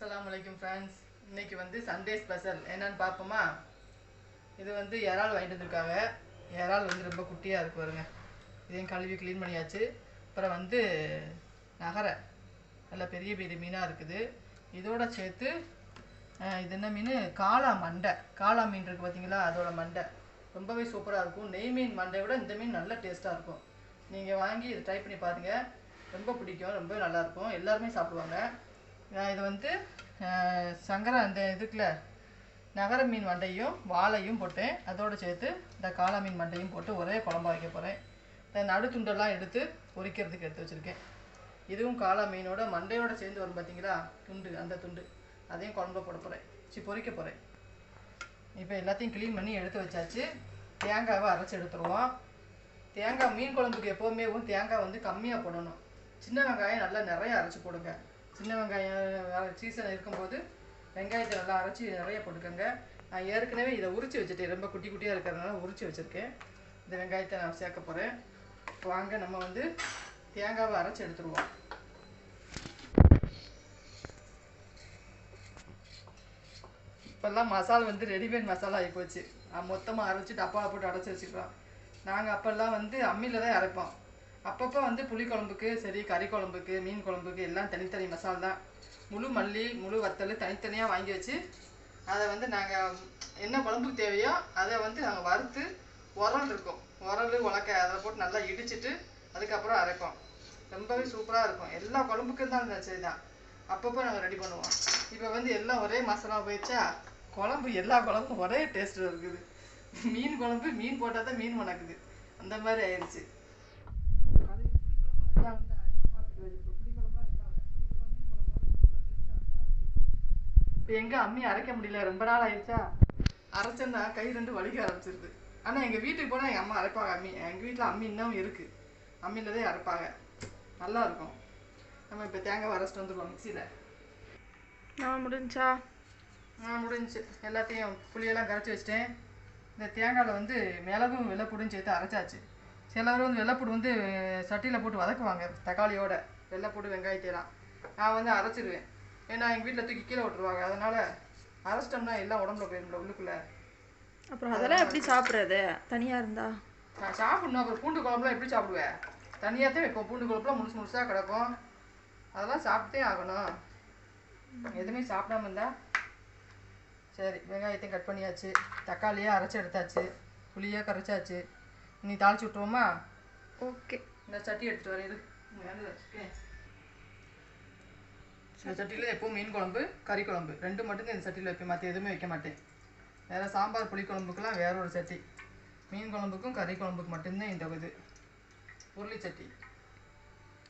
அஸ்லாம் அலைக்கும் ஃப்ரெண்ட்ஸ் இன்னைக்கு வந்து சண்டே ஸ்பெஷல் என்னன்னு பார்ப்போமா? இது வந்து இறால் வாங்கிட்டு வந்திருக்காங்க. இறால் வந்து ரொம்ப குட்டியாக இருக்கு பாருங்க. இதையும் கழுவி க்ளீன் பண்ணியாச்சு. அப்புறம் வந்து நகரை. நல்லா பெரிய பெரிய மீனாக இருக்குது. இதோட சேர்த்து இது என்ன மீன்? காளா மண்டை. காளா மீன் இருக்குது பார்த்தீங்களா அதோட மண்டை. ரொம்பவே சூப்பராக இருக்கும். நெய் மீன் மண்டை விட இந்த மீன் நல்ல டேஸ்ட்டாக இருக்கும். நீங்கள் வாங்கி இதை ட்ரை பண்ணி பாருங்கள் ரொம்ப பிடிக்கும். ரொம்ப நல்லாயிருக்கும் எல்லாருமே சாப்பிடுவாங்க. இது வந்து சங்கரா அந்த இதுக்குள்ள நகர மீன் மண்டையும் வாழையும் போட்டேன். அதோடு சேர்த்து இந்த காளா மீன் மண்டையும் போட்டு ஒரே குழம்பா வைக்க போகிறேன் இந்த நடுத்துண்டெல்லாம் எடுத்து பொரிக்கிறதுக்கு எடுத்து வச்சுருக்கேன். இதுவும் காளா மீனோட மண்டையோட சேர்ந்து வரும் பார்த்தீங்களா துண்டு அந்த துண்டு. அதையும் குழம்புல போட போகிறேன் சி பொரிக்க போகிறேன் இப்போ எல்லாத்தையும் க்ளீன் பண்ணி எடுத்து வச்சாச்சு. தேங்காவை அரைச்சி எடுத்துருவோம். தேங்காய் மீன் குழம்புக்கு எப்போவுமே தேங்காய் வந்து கம்மியாக போடணும். சின்ன வெங்காயம் நல்லா நிறைய அரைச்சி போடுங்க. சின்ன வெங்காயம் சீசன் இருக்கும்போது வெங்காயத்தை நல்லா அரைச்சி நிறைய போட்டுக்கோங்க. நான் ஏற்கனவே இதை உரிச்சு வச்சுட்டேன். ரொம்ப குட்டி குட்டியாக இருக்கிறதுனால உரிச்சு வச்சுருக்கேன். இந்த வெங்காயத்தை நான் சேர்க்க போகிறேன் வாங்க நம்ம வந்து தேங்காவை அரைச்சி எடுத்துருவோம். இப்போல்லாம் மசாலா வந்து ரெடிமேட் மசாலா ஆகி போச்சு. மொத்தமாக அரைச்சி டப்பாவை போட்டு அடைச்சி வச்சுக்கிறோம் நாங்கள் அப்போல்லாம் வந்து அம்மியில் தான் அரைப்போம். அப்பப்போ வந்து புளி குழம்புக்கு சரி கறி குழம்புக்கு மீன் குழம்புக்கு எல்லாம் தனித்தனி மசாலா தான். முழு மல்லி முழு வத்தல் தனித்தனியாக வாங்கி வச்சு அதை வந்து நாங்கள் என்ன குழம்புக்கு தேவையோ அதை வந்து நாங்கள் வறுத்து உரல் இருக்கும். உரல் உலக்க அதில் போட்டு நல்லா இடிச்சிட்டு அதுக்கப்புறம் அரைப்போம். ரொம்பவே சூப்பராக இருக்கும். எல்லா குழம்புக்கும் தான் இந்த சரி தான். அப்பப்போ நாங்கள் ரெடி பண்ணுவோம். இப்போ வந்து எல்லாம் ஒரே மசாலா போயிடுச்சா? குழம்பு எல்லா குழம்பும் ஒரே டேஸ்ட்டில் இருக்குது. மீன் குழம்பு மீன் போட்டால் தான் மீன் மணக்குது அந்த மாதிரி ஆயிடுச்சு இப்போ எங்க அம்மி அரைக்க முடியல ரொம்ப நாள் ஆயிடுச்சா? அரைச்சேன்னா கை ரெண்டு வலிக்க ஆரம்பிச்சிருது. ஆனால் எங்கள் வீட்டுக்கு போனால் எங்கள் அம்மா அரைப்பாங்க அம்மி. எங்கள் வீட்டில் அம்மி இன்னும் இருக்குது அம்மியில் தான் அரைப்பாங்க. நல்லா இருக்கும். நம்ம இப்போ தேங்காய் அரைச்சிட்டு வந்துடுவோம் மிக்சியில். நான் முடிஞ்சா? ஆ முடிஞ்சுச்சு எல்லாத்தையும் புளியெல்லாம் கரைச்சி வச்சிட்டேன். இந்த தேங்காயில் வந்து மிளகும் வெள்ளைப்பூடும் சேர்த்து அரைச்சாச்சு. சிலர் வந்து வெள்ளைப்பூடு வந்து சட்டியில் போட்டு வதக்குவாங்க தக்காளியோட. வெள்ளைப்பூடு வெங்காயத்தையெல்லாம் நான் வந்து அரைச்சிடுவேன் ஏன்னா எங்கள் வீட்டில் தூக்கி கீழே விட்டுருவாங்க. அதனால் அரைச்சிட்டோம்னா எல்லாம் உடம்புல போயிடும் உள்ளுக்குள்ளே. அப்புறம் அதெல்லாம் எப்படி சாப்பிட்றது? தனியாக இருந்தா? நான் சாப்பிடணும். அப்புறம் பூண்டு குழம்புலாம் எப்படி சாப்பிடுவேன் தனியாக தான் வைப்போம். பூண்டு குழம்புலாம் முழுசு முழுசாக கிடக்கும். அதெல்லாம் சாப்பிட்டே ஆகணும். எதுவுமே சாப்பிடாம இருந்தா சரி வெங்காயத்தையும் கட் பண்ணியாச்சு. தக்காளியாக அரைச்சி எடுத்தாச்சு. புளியாக கரைச்சாச்சு. நீ தாளிச்சு விட்டுருவோமா? ஓகே. இந்த சட்டி எடுத்துட்டு வரேன். இந்த சட்டியில் எப்பவும் மீன் குழம்பு கறி குழம்பு. ரெண்டு மட்டும்தான் இந்த சட்டியில் வைப்பேன் மற்ற எதுவுமே வைக்க மாட்டேன். வேறு சாம்பார் புளி குழம்புக்கெல்லாம் வேற ஒரு சட்டி. மீன் குழம்புக்கும் கறி குழம்புக்கு மட்டும்தான் இந்த இது. உருளி சட்டி.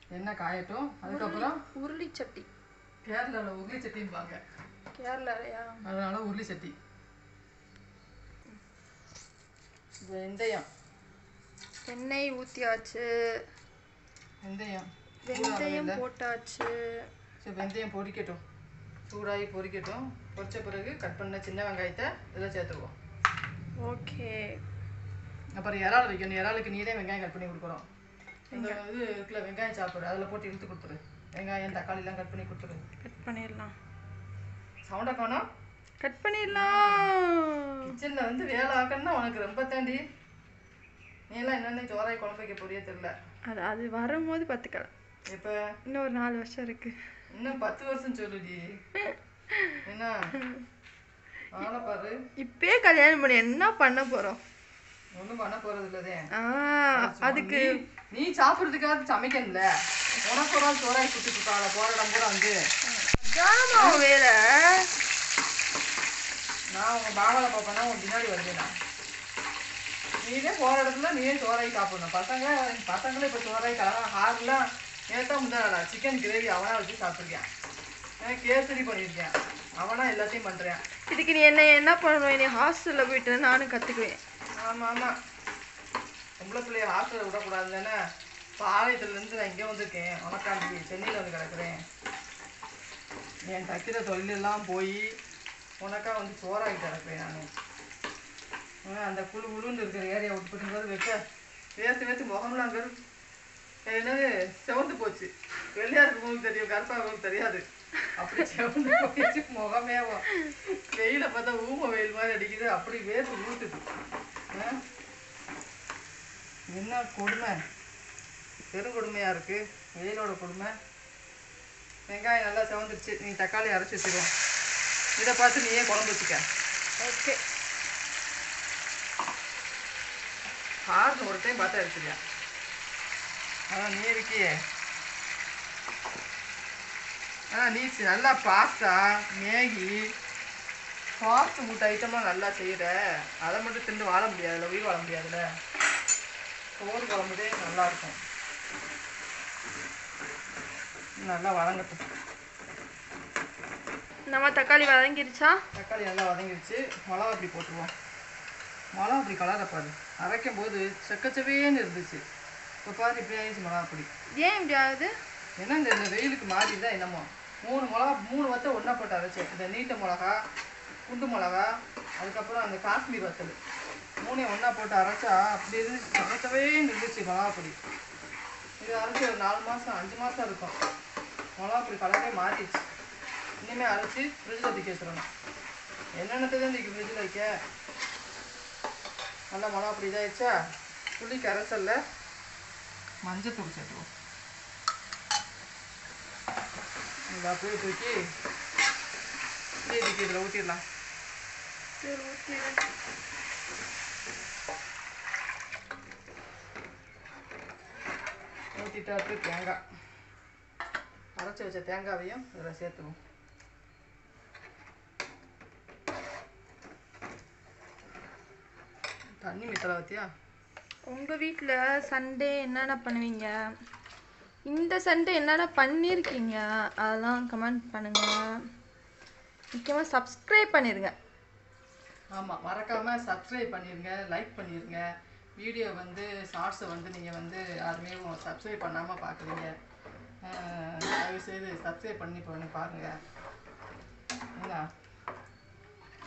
எண்ணெய் காயட்டும். அதுக்கப்புறம் உருளி சட்டி. கேரளாவில் உருளி சட்டிம்பாங்க. கேரளாலையா? அதனால உருளி சட்டி. வெந்தயம். எண்ணெய் ஊற்றியாச்சு வெந்தயம். வெந்தயம் போட்டாச்சு. சரி வெந்தயம் பொரிக்கட்டும் சூடாகி பொரிக்கட்டும் பொரிச்ச பிறகு கட் பண்ண சின்ன வெங்காயத்தை இதில் சேர்த்துருவோம். ஓகே. அப்புறம் இறால் வைக்கணும். இறாலுக்கு நீ தான் வெங்காயம் கட் பண்ணி கொடுக்குறோம் இந்த இது இருக்குல்ல வெங்காயம் சாப்பிடு. அதில் போட்டு இழுத்து கொடுத்துரு வெங்காயம் தக்காளிலாம் கட் பண்ணி கொடுத்துரு கட் பண்ணிடலாம். சவுண்டை காணோம்? கட் பண்ணிடலாம். கிச்சனில் வந்து வேலை ஆக்கணும்னா உனக்கு ரொம்ப தாண்டி. நீ எல்லாம் என்னென்ன சோறாய் குழம்பு வைக்க போறியே தெரில அது அது வரும்போது பார்த்துக்கலாம். இப்போ இன்னும் ஒரு நாலு வருஷம் இருக்கு. இன்னும் பத்து வருஷம் சொல்லுடி. என்ன? ஆளை பாரு. இப்பயே கல்யாணம் பண்ணி என்ன பண்ண போறோம்? ஒன்றும் பண்ண போகிறது இல்லதே ஆ அதுக்கு நீ- சாப்பிட்றதுக்காக சமைக்கணும்ல. உனக்கு ஒரு ஆள் சோறாய் கொடுத்துட்டு இருக்காள போற இடம் பூரா வந்து. உன் வேலை நான் உங்க பாவலை பார்ப்பேன்னா உன் பின்னாடி நான். நீனே போற இடத்துல நீயே சோறாய் சாப்பிடணும். பசங்க பசங்களும் இப்போ சோறாய் கலரா ஹார்லாம் நேத்தா முந்தாடா சிக்கன் கிரேவி அவனா வச்சு சாப்பிட்ருக்கேன் ஏன் கேசரி பண்ணியிருக்கேன். அவனா எல்லாத்தையும் பண்றேன். இதுக்கு நீ என்ன என்ன பண்ணணும்? என்னை ஹாஸ்டலில் போயிட்டு நானும் கற்றுக்குவேன் ஆமா ஆமா. பொம்பளை பிள்ளைய ஹாஸ்டலில் விடக்கூடாது தானே? பாளையத்துலேருந்து நான் இங்கே வந்திருக்கேன். உனக்காண்டி சென்னையில் வந்து கிடக்குறேன். என் தைக்கிற தொழிலெல்லாம் போய் உனக்கா வந்து சோறாகி கிடக்குறேன் நான். அந்த குழு குழுன்னு இருக்கிற ஏரியா விட்டு போது வைக்க. வேர்த்து வேர்த்து முகம்லாம் அங்கே என்னது செவந்து போச்சு. வெள்ளையா இருக்கவங்களுக்கு தெரியும் கருப்பா இருக்கவங்களுக்கு தெரியாது. அப்படி செவந்து போயிடுச்சு முகமே வெயில பார்த்தா ஊம வெயில் மாதிரி அடிக்குது அப்படி வேர்த்து ஊத்துது? என்ன கொடுமை? பெருங்கொடுமையா இருக்கு. வெயிலோட கொடுமை. வெங்காயம் நல்லா செவந்துருச்சு. நீ தக்காளி அரைச்சி வச்சிருவோம் இதை பார்த்து நீயே குழம்பு வச்சுக்க. ஓகே. ஹார்னு ஒரு டைம் பார்த்தா எடுத்துக்க அதான் நீ இருக்கியே. ஆ நீ நல்லா பாஸ்தா மேகி ஃபாஸ்ட் ஃபுட் ஐட்டம்லாம் நல்லா செய்கிற அதை மட்டும் திண்டு வாழ முடியாதுல்ல உயிர் வாழ முடியாதுல்ல. சோறு குழம்புதே நல்லா இருக்கும். நல்லா வதங்கட்டும். நம்ம தக்காளி வதங்கிருச்சா? தக்காளி நல்லா வதங்கிடுச்சு மிளகா அப்படி போட்டுருவோம். மிளகா அப்படி கலரை பாரு அரைக்கும் போது செக்கச்சவேன்னு இருந்துச்சு. இப்போ பாரு இப்படி ஆயிடுச்சு மிளகா அப்படி ஏன் இப்படி ஆகுது? ஏன்னா இந்த வெயிலுக்கு மாறி தான் என்னமோ? மூணு மிளகா மூணு வத்த ஒன்றா போட்டு அரைச்சேன் இந்த நீட்ட மிளகா குண்டு மிளகா அதுக்கப்புறம் அந்த காஷ்மீர் வத்தல். மூணையும் ஒன்றா போட்டு அரைச்சா அப்படி இருந்துச்சு செக்கச்சவேன்னு இருந்துச்சு மிளகா பொடி. இது அரைச்சி ஒரு நாலு மாதம் அஞ்சு மாதம் இருக்கும். மிளகா பொடி கலரே மாறிடுச்சு. இனிமேல் அரைச்சி ஃப்ரிட்ஜில் தூக்கி வச்சிடணும். என்னென்னத்தை தான் தூக்கி ஃப்ரிட்ஜில் வைக்க? நல்லா மிளகா பொடி இதாகிடுச்சா புளி கரைசல்ல மஞ்சத்தூள் சேர்த்துவோம் இந்த அப்படியே தூக்கி அப்படியே தூக்கி இதில் ஊற்றிடலாம் சரி ஓகே ஊற்றிட்டாட்டு தேங்காய் அரைச்சி வச்ச தேங்காவையும் இதில் சேர்த்துருவோம் தண்ணி மித்தலை வத்தியா உங்கள் வீட்டில் சண்டே என்னென்ன பண்ணுவீங்க? இந்த சண்டே என்னென்ன பண்ணியிருக்கீங்க அதெல்லாம் கமெண்ட் பண்ணுங்கள் முக்கியமாக சப்ஸ்கிரைப் பண்ணிடுங்க ஆமாம் மறக்காமல் சப்ஸ்கிரைப் பண்ணிடுங்க லைக் பண்ணிடுங்க வீடியோ வந்து ஷார்ட்ஸை வந்து நீங்கள் வந்து யாருமே சப்ஸ்கிரைப் பண்ணாமல் பார்க்குறீங்க தயவு செய்து சப்ஸ்கிரைப் பண்ணி பண்ணி பாருங்கள் என்ன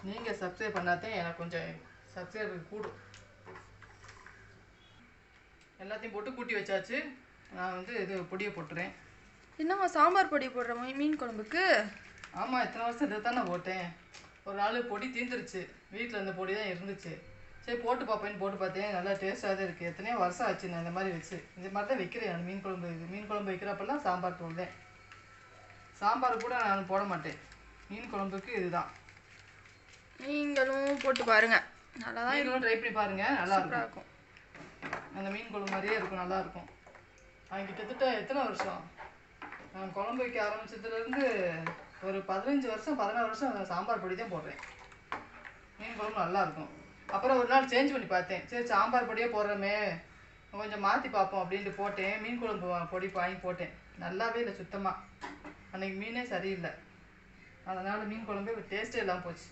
நீங்கள் சப்ஸ்கிரைப் பண்ணாதான் எனக்கு கொஞ்சம் சப்ஸ்கிரைபர் கூடும். எல்லாத்தையும் போட்டு கூட்டி வச்சாச்சு. நான் வந்து இது பொடியை போட்டுறேன். என்னம்மா சாம்பார் பொடி போடுற மீன் குழம்புக்கு? ஆமாம் இத்தனை வருஷம் இதை தானே போட்டேன். ஒரு நாள் பொடி தீந்துருச்சு. வீட்டில் இருந்த பொடி தான் இருந்துச்சு. சரி போட்டு பார்ப்பேன்னு போட்டு பார்த்தேன். நல்லா டேஸ்ட்டாக தான் இருக்குது எத்தனையோ வருஷம் ஆச்சு நான் இந்த மாதிரி வச்சு. இந்த மாதிரி தான் வைக்கிறேன் நான் மீன் குழம்பு. மீன் குழம்பு வைக்கிறப்பெல்லாம் சாம்பார் தான் சாம்பார் கூட நான் போட மாட்டேன். மீன் குழம்புக்கு இதுதான். நீங்களும் போட்டு பாருங்க. நல்லா தான் நீங்களும் ட்ரை பண்ணி பாருங்க. நல்லா இருக்கும். அந்த மீன் குழம்பு மாதிரியே இருக்கும் நல்லா இருக்கும் நான் கிட்டத்தட்ட எத்தனை வருஷம்? நான் குழம்பு வைக்க ஆரம்பிச்சதுலேருந்து ஒரு பதினஞ்சு வருஷம் பதினாறு வருஷம் அந்த சாம்பார் பொடி தான் போடுறேன். மீன் குழம்பு நல்லாயிருக்கும். அப்புறம் ஒரு நாள் சேஞ்ச் பண்ணி பார்த்தேன். சரி சாம்பார் பொடியே போடுறோமே கொஞ்சம் மாற்றி பார்ப்போம் அப்படின்ட்டு போட்டேன். மீன் குழம்பு பொடி வாங்கி போட்டேன். நல்லாவே இல்லை சுத்தமாக அன்னைக்கு மீனே சரியில்லை. அதனால் மீன் குழம்பே டேஸ்ட்டே இல்லாமல் போச்சு.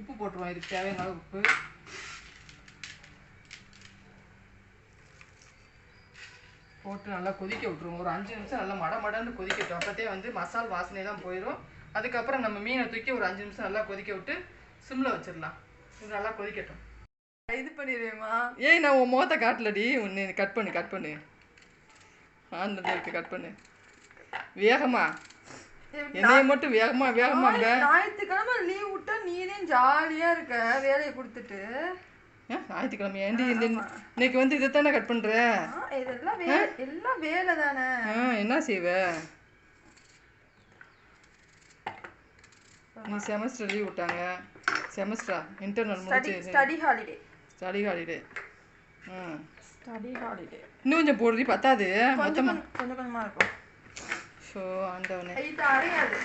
உப்பு போட்டுருவோம் இதுக்கு தேவையான அளவு உப்பு. போட்டு நல்லா கொதிக்க விட்ருவோம் ஒரு அஞ்சு நிமிஷம் நல்லா மட மடன்னு கொதிக்கட்டும். அப்போத்தே வந்து மசால் வாசனையெல்லாம் போயிடும் அதுக்கப்புறம் நம்ம மீனை தூக்கி ஒரு அஞ்சு நிமிஷம் நல்லா கொதிக்க விட்டு சிம்மில் வச்சிடலாம். இது நல்லா கொதிக்கட்டும். இது பண்ணிடுவேமா ஏய் நான் உன் முகத்தை காட்டலடி. ஒன்று கட் பண்ணு கட் பண்ணு. ஆண்டில் இருக்கு கட் பண்ணு. வேகமா. என்னைய மட்டும் வேகமா வேகமா ஞாயிற்றுக்கிழமை லீவ் விட்டா நீனே ஜாலியா இருக்க வேலையை கொடுத்துட்டு. ஏன் ஞாயிற்றுக்கிழமை. ஏண்டி இந்த இன்னைக்கு வந்து இதை தானே கட் பண்ணுற ஆ, இதெல்லாம் வேலை எல்லாம் வேலை தானே. என்ன செய்வ? நீ செமஸ்டர் லீவ் விட்டாங்க. செமஸ்டரா இன்டர்னல் முடிச்சு ஸ்டடி ஹாலிடே ஸ்டடி ஹாலிடே ம் ஸ்டடி ஹாலிடே இன்னும் கொஞ்சம் போடுறி பத்தாது. கொஞ்சம் மொத்தமா. கொஞ்சம் கொஞ்சம் கொஞ்சமா இருக்கும். ஷோ ஆண்டவனே. இது அரையாது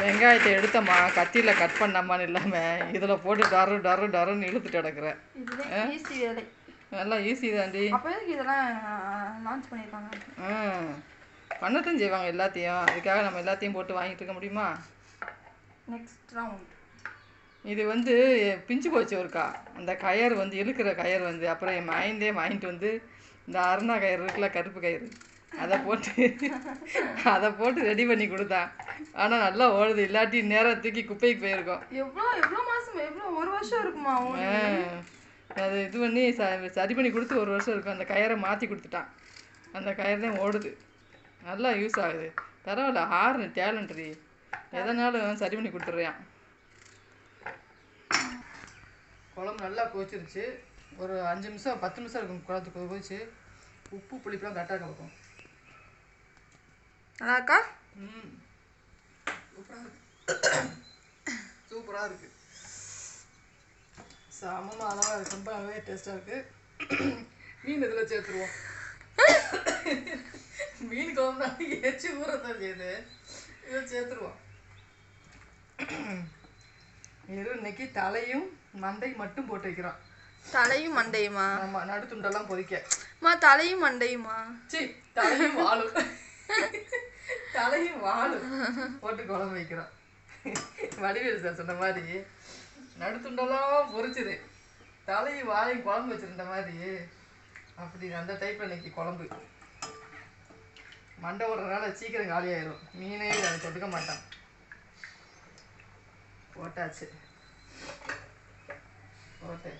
வெங்காயத்தை எடுத்தம்மா கத்தியில் கட் பண்ணாமான்னு இல்லாமல் இதில் போட்டு டரு டரு டருன்னு இழுத்துட்டு கிடக்குற இதுதான் ஈஸி வேலை. நல்லா ஈஸி தாண்டி. ம் பண்ணத்தான் செய்வாங்க எல்லாத்தையும். அதுக்காக நம்ம எல்லாத்தையும் போட்டு வாங்கிட்டு இருக்க முடியுமா? நெக்ஸ்ட் ரவுண்ட் இது வந்து பிஞ்சு போச்சு ஒருக்கா அந்த கயர் வந்து இழுக்கிற கயர் வந்து அப்புறம் என் மைண்டே வாங்கிட்டு வந்து இந்த அருணா கயிறு இருக்குல்ல கருப்பு கயிறு. அதை போட்டு அதை போட்டு ரெடி பண்ணி கொடுத்தான் ஆனால் நல்லா ஓடுது இல்லாட்டி நேரம் தூக்கி குப்பைக்கு போயிருக்கோம். எவ்வளோ எவ்வளோ மாசம் எவ்வளோ ஒரு வருஷம் இருக்குமா அது இது பண்ணி ச சரி பண்ணி கொடுத்து ஒரு வருஷம் இருக்கும். அந்த கயரை மாற்றி கொடுத்துட்டான். அந்த கயிறு தான் ஓடுது. நல்லா யூஸ் ஆகுது. பரவாயில்ல ஹார்னு டேலண்ட் ரீ எதனாலும் சரி பண்ணி கொடுத்துட்றியான் குழம்பு நல்லா கொதிச்சிருச்சு. ஒரு அஞ்சு நிமிஷம் பத்து நிமிஷம் இருக்கும் குழம்பு கொதிச்சு. உப்பு புளிப்பெலாம் கரெக்டாக இருக்கும். நல்லா இருக்கா ம். சூப்பராக இருக்கு. சூப்பராக இருக்கு. சமமாக இருக்கு. ரொம்பவே டேஸ்ட்டாக இருக்கு. மீன் இதில் சேர்த்துருவோம். மீன் குழம்புனா எச்சு ஊறத்தான் செய்யுது. இதை சேர்த்துருவோம். வெறும் இன்னைக்கு தலையும் மண்டை மட்டும் போட்டு வைக்கிறோம் தலையும் மண்டையுமா ஆமா நடுத்துண்டெல்லாம் பொதிக்க மா தலையும் மண்டையுமா சி தலையும் வாழும் தலையும் வாழும் போட்டு குழம்பு வைக்கிறோம் வடிவேலு சார் சொன்ன மாதிரி நடுத்துண்டெல்லாம் பொறிச்சுது தலையும் வாழையும் குழம்பு வச்சிருந்த மாதிரி அப்படி அந்த டைப்ல இன்னைக்கு குழம்பு. மண்டை விடுறதுனால சீக்கிரம் காலியாயிரும் மீனே அதை தொட்டுக்க மாட்டான். போட்டாச்சு. போட்டு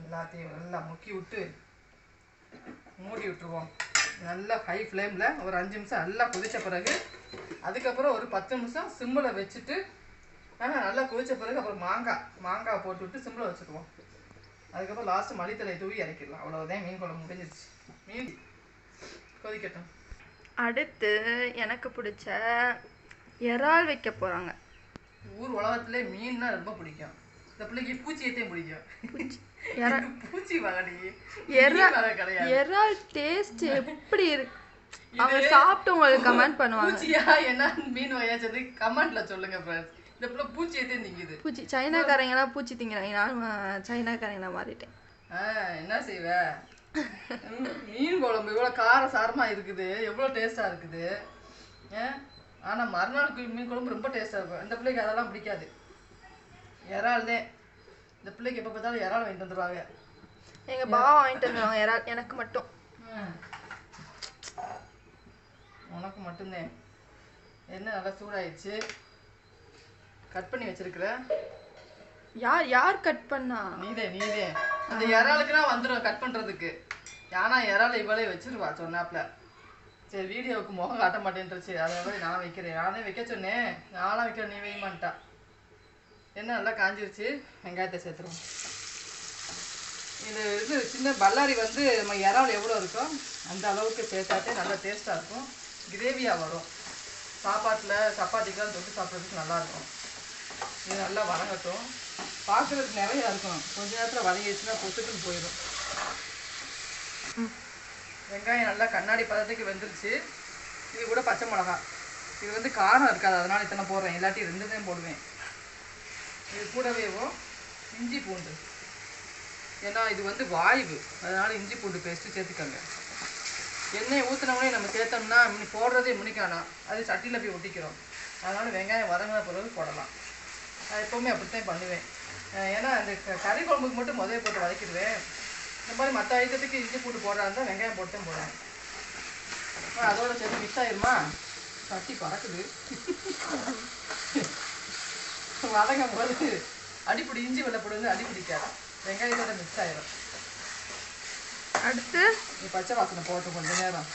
எல்லாத்தையும் நல்லா முக்கி விட்டு மூடி விட்டுருவோம். நல்லா ஹை ஃப்ளேமில் ஒரு அஞ்சு நிமிஷம் நல்லா கொதிச்ச பிறகு அதுக்கப்புறம் ஒரு பத்து நிமிஷம் சிம்மில் வச்சுட்டு நல்லா கொதிச்ச பிறகு அப்புறம் மாங்காய் மாங்காய் போட்டு விட்டு சிம்மில் வச்சுருவோம் அதுக்கப்புறம் லாஸ்ட்டு மல்லித்தலை தூவி இறக்கிடலாம். அவ்வளோதான் மீன் குழம்பு முடிஞ்சிருச்சு. மீன் கொதிக்கட்டும். அடுத்து எனக்கு பிடிச்ச இறால் வைக்க போறாங்க. ஊர் உலகத்திலே மீன்னா ரொம்ப பிடிக்கும். இந்த பிள்ளைக்கு பூச்சியத்தையும் பிடிக்கும். இறா பூச்சி வகடி இறால் டேஸ்ட் எப்படி இருக்கு அவங்க சாப்பிட்டு உங்களுக்கு கமெண்ட் பண்ணுவாங்க. பூச்சியா என்ன மீன் வகையா சொல்லி கமெண்ட்ல சொல்லுங்க ஃப்ரெண்ட்ஸ் இந்த பிள்ளை பூச்சியத்தே நிக்குது பூச்சி சைனாக்காரங்களாம் பூச்சி திங்கிறாங்க. நான் சைனாக்காரங்களா மாறிட்டேன். என்ன செய்வ? மீன் குழம்பு இவ்வளோ கார சாரமா இருக்குது. எவ்வளோ டேஸ்டா இருக்குது. ஏன் ஆனா மறுநாளுக்கு மீன் குழம்பு ரொம்ப டேஸ்டா இருக்கும். இந்த பிள்ளைக்கு அதெல்லாம் பிடிக்காது. இறால் தான். இந்த பிள்ளைக்கு எப்போ பார்த்தாலும் இறால் வாங்கிட்டு வந்துடுவாங்க எங்க பாவா வாங்கிட்டு வந்துருவாங்க இறால். எனக்கு மட்டும். உனக்கு மட்டும்தான் என்ன நல்லா சூடாயிடுச்சு? கட் பண்ணி வச்சிருக்கிற? யார் யார் கட் பண்ணா? நீதே நீதே. அந்த இறாலுக்குனா வந்துடும் கட் பண்றதுக்கு. ஆனா இறால இவளே வச்சிருவா சொன்னாப்ல. சரி வீடியோவுக்கு முகம் காட்ட மாட்டேன்ருச்சு அதை மாதிரி நான் வைக்கிறேன்? நானே வைக்க சொன்னேன். நானும் வைக்கிறேன் நீ வைமான்ட்டா எண்ணெய் நல்லா காஞ்சிருச்சு? வெங்காயத்தை சேர்த்துருவோம். இது இது சின்ன பல்லாரி வந்து நம்ம இறால் எவ்வளோ இருக்கோ அந்த அளவுக்கு சேர்த்தாட்டே நல்லா டேஸ்ட்டாக இருக்கும். கிரேவியாக வரும். சாப்பாட்டில் சப்பாத்திக்கெல்லாம் தொட்டு சாப்பிட்றதுக்கு நல்லாயிருக்கும் இது நல்லா வதங்கட்டும். பார்க்குறதுக்கு நிறையா இருக்கும். கொஞ்ச நேரத்தில் வதங்கிடுச்சுன்னா பொத்துக்குன்னு போயிடும். வெங்காயம் நல்லா கண்ணாடி பதத்துக்கு வெந்துருச்சு. இது கூட பச்சை மிளகா இது வந்து காரம் இருக்காது. அதனால் இத்தனை போடுறேன். இல்லாட்டி ரெண்டு போடுவேன். இது கூடவேவும் இஞ்சி பூண்டு. ஏன்னா இது வந்து வாய்வு. அதனால் இஞ்சி பூண்டு பேஸ்ட்டு சேர்த்துக்கோங்க. எண்ணெய் ஊற்றினவனே நம்ம சேர்த்தோம்னா முன்னி போடுறதே முன்னிக்கானா? அது சட்டியில் போய் ஒட்டிக்கிறோம். அதனால் வெங்காயம் வதங்கின பிறகு போடலாம். நான் எப்போவுமே அப்படித்தான் பண்ணுவேன். ஏன்னா அந்த க- கறி குழம்புக்கு மட்டும் முதல்ல போட்டு வதக்கிடுவேன். இந்த மாதிரி மற்ற ஐட்டத்துக்கு இஞ்சி பூண்டு போடுறா இருந்தால் வெங்காயம் போட்டு தான் போடுவேன் அதோட சேர்த்து மிக்ஸ் ஆயிருமா? சட்டி பறக்குது. வதங்கும் போது அடிப்பிடி இஞ்சி வெள்ளப்பொடி வந்து அடிப்பிடிக்காது வெங்காயத்தோட மிக்ஸ் ஆயிரும். அடுத்து? நீ பச்சை வாசனை போட்டு கொஞ்ச நேரம்.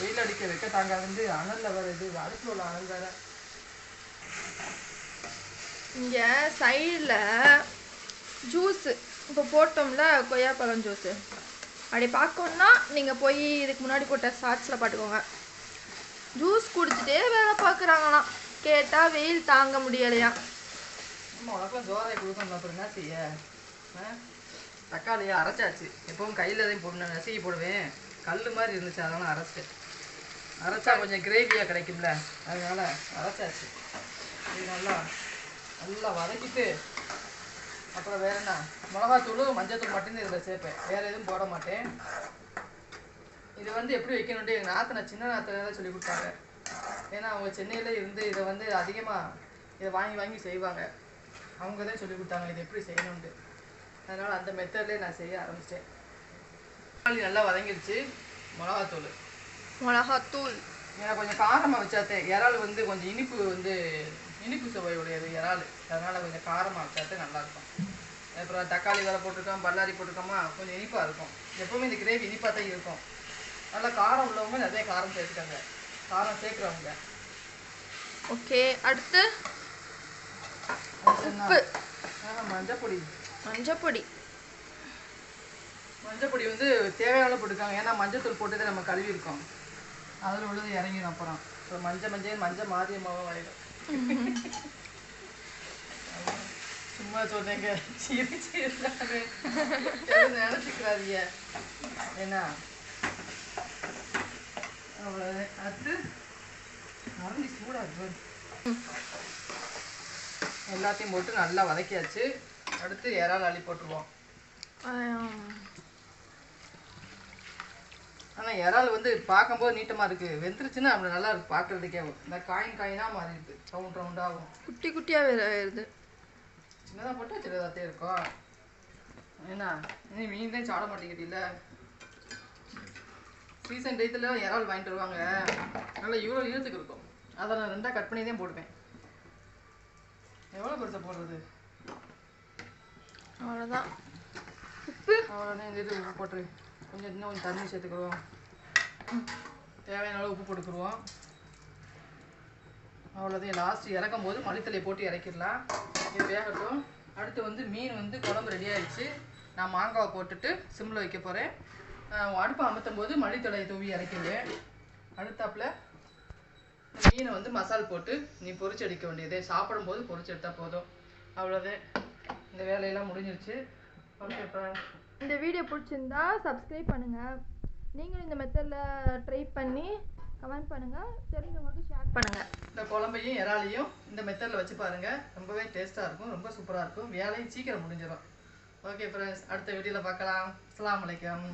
வெயில் அடிக்க வைக்க தாங்க வந்து அனல்ல வேற இது அடுப்புல உள்ள அனல் வேற. இங்க சைடில் ஜூஸு இப்போ போட்டோம்ல கொய்யாப்பழம் ஜூஸு அப்படி பார்க்கணுன்னா நீங்கள் போய் இதுக்கு முன்னாடி போட்ட ஷார்ட்ஸில் பார்த்துக்கோங்க. ஜூஸ் குடிச்சிட்டே வேலை பார்க்குறாங்களாம். கேட்டால் வெயில் தாங்க முடியலையா? அம்மா உனக்கும் ஜோரை கொடுக்கணும் அப்புறம் என்ன செய்ய? ஆ? தக்காளியை அரைச்சாச்சு. எப்பவும் கையில் எதையும் போடணும் நசுக்கி போடுவேன். கல் மாதிரி இருந்துச்சு அதெல்லாம் அரைச்சிட்டேன். அரைச்சா கொஞ்சம் கிரேவியாக கிடைக்கும்ல அதனால அரைச்சாச்சு. இது நல்லா நல்லா வதக்கிட்டு அப்புறம் வேற என்ன? மிளகாத்தூள் மஞ்சத்தூள் மட்டும்தான் இதில் சேர்ப்பேன். வேற எதுவும் போட மாட்டேன். இது வந்து எப்படி வைக்கணுன்ட்டு எங்கள் நாத்தனை சின்ன நாத்தனை தான் சொல்லி கொடுத்தாங்க. ஏன்னா அவங்க சென்னையில் இருந்து இதை வந்து அதிகமாக இதை வாங்கி வாங்கி செய்வாங்க. அவங்க தான் சொல்லி கொடுத்தாங்க இதை எப்படி செய்யணுன்ட்டு அதனால் அந்த மெத்தட்லேயே நான் செய்ய ஆரம்பிச்சிட்டேன் தக்காளி நல்லா வதங்கிடுச்சு மிளகாத்தூள். மிளகாத்தூள். ஏன்னா கொஞ்சம் காரமாக வச்சாத்தே இறால் வந்து கொஞ்சம் இனிப்பு வந்து இனிப்பு சுவை உடையது இறால். அதனால் கொஞ்சம் காரமாக வச்சாத்தே நல்லாயிருக்கும் அப்புறம் தக்காளி வேற போட்டிருக்கோம் பல்லாரி போட்டிருக்கோமா கொஞ்சம் இனிப்பாக இருக்கும். எப்பவுமே இந்த கிரேவி இனிப்பாக தான் இருக்கும். நல்லா காரம் உள்ளவங்க நிறைய காரம் சேர்த்துக்காங்க. காரம் சேர்க்குறவங்க ஓகே அடுத்து? உப்பு. மஞ்சப்பொடி மஞ்சப்பொடி மஞ்சப்பொடி வந்து தேவையான அளவு போட்டுருக்காங்க ஏன்னா மஞ்சத்தூள் போட்டு தான் நம்ம கழுவி இருக்கோம் அதில் உள்ளது இறங்கிடும் அப்புறம். அப்புறம் மஞ்சள் மஞ்சள் மஞ்சள் மாரியமாவும் ஆயிடும் சும்மா சொன்னேங்க. சிரிச்சு நினச்சிக்கிறாதீங்க என்ன அவ்வளோதான் அடுத்து மறந்து சூடாக இருக்கு எல்லாத்தையும் போட்டு நல்லா வதக்கியாச்சு. அடுத்து இறால் அள்ளி போட்டுருவோம். ஆனால் இறால் வந்து பார்க்கும்போது நீட்டமாக இருக்குது வெந்துருச்சுன்னா அப்படி நல்லா இருக்கு. பார்க்குறதுக்கே இந்த காயின் காயினாக மாறிடுது ரவுண்ட் ரவுண்டாகும் குட்டி குட்டியாக ஆயிடுது சின்னதாக போட்டால் சின்னதாகத்தே இருக்கும். என்ன நீ மீன் தான் சாட மாட்டேங்கிறீல்ல சீசன் டயத்தில் இறால் வாங்கிட்டு வருவாங்க. நல்லா இவ்வளோ ஈரத்துக்கு இருக்கும். அதை நான் ரெண்டாக கட் பண்ணி தான் போடுவேன். எவ்வளோ பெருசாக போடுறது? அவ்வளோதான். உப்பு. அவ்வளோதான் இந்த இது உப்பு போட்டுரு கொஞ்சம் இன்னும் கொஞ்சம் தண்ணி சேர்த்துக்குவோம். தேவையான அளவு உப்பு போட்டுக்குருவோம். அவ்வளோதான். லாஸ்ட் இறக்கும் போது மல்லித்தலையை போட்டு இறக்கிடலாம். இது வேகட்டும். அடுத்து வந்து மீன் வந்து குழம்பு ரெடி ஆயிடுச்சு. நான் மாங்காவை போட்டுட்டு சிம்மில் வைக்க போகிறேன் அடுப்பை அமர்த்தும் போது மல்லித்தலையை தூவி இறக்கிடுவேன் அடுத்தாப்புல மீனை வந்து மசால் போட்டு நீ பொரிச்சு எடுக்க வேண்டியது. சாப்பிடும்போது பொரிச்சு எடுத்தா போதும். அவ்வளோதான் இந்த வேலையெல்லாம் முடிஞ்சிருச்சு. ஓகே ஃப்ரெண்ட்ஸ் இந்த வீடியோ பிடிச்சிருந்தா சப்ஸ்கிரைப் பண்ணுங்கள் நீங்களும் இந்த மெத்தடில் ட்ரை பண்ணி கமெண்ட் பண்ணுங்கள் தெரிஞ்சவங்களுக்கு ஷேர் பண்ணுங்கள் இந்த குழம்பையும் இறாலையும் இந்த மெத்தடில் வச்சு பாருங்க. ரொம்பவே டேஸ்ட்டாக இருக்கும் ரொம்ப சூப்பராக இருக்கும். வேலையும் சீக்கிரம் முடிஞ்சிடும் ஓகே ஃப்ரெண்ட்ஸ் அடுத்த வீடியோவில் பார்க்கலாம். அஸ்ஸலாமு அலைக்கும்.